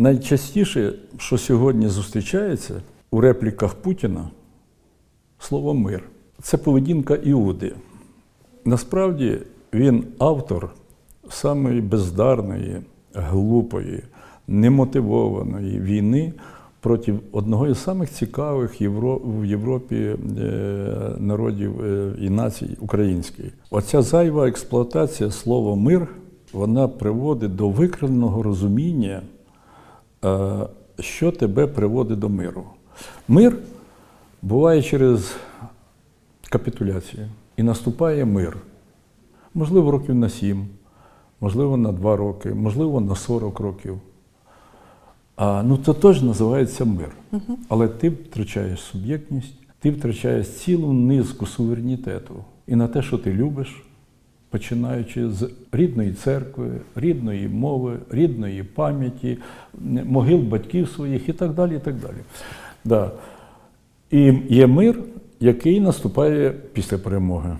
Найчастіше, що сьогодні зустрічається у репліках Путіна, слово мир. Це поведінка Іуди. Насправді він автор самої бездарної, глупої, немотивованої війни проти одного із самих цікавих в Європі е, народів е, і націй української. Оця зайва експлуатація слова мир вона приводить до викривленого розуміння, що тебе приводить до миру. Мир буває через капітуляцію. І наступає мир. Можливо, років на сім, можливо, на два роки, можливо, на 40 років. А, ну, це теж називається мир. Але ти втрачаєш суб'єктність, ти втрачаєш цілу низку суверенітету і на те, що ти любиш, починаючи з рідної церкви, рідної мови, рідної пам'яті, могил батьків своїх і так далі. І так далі. Да. І є мир, який наступає після перемоги.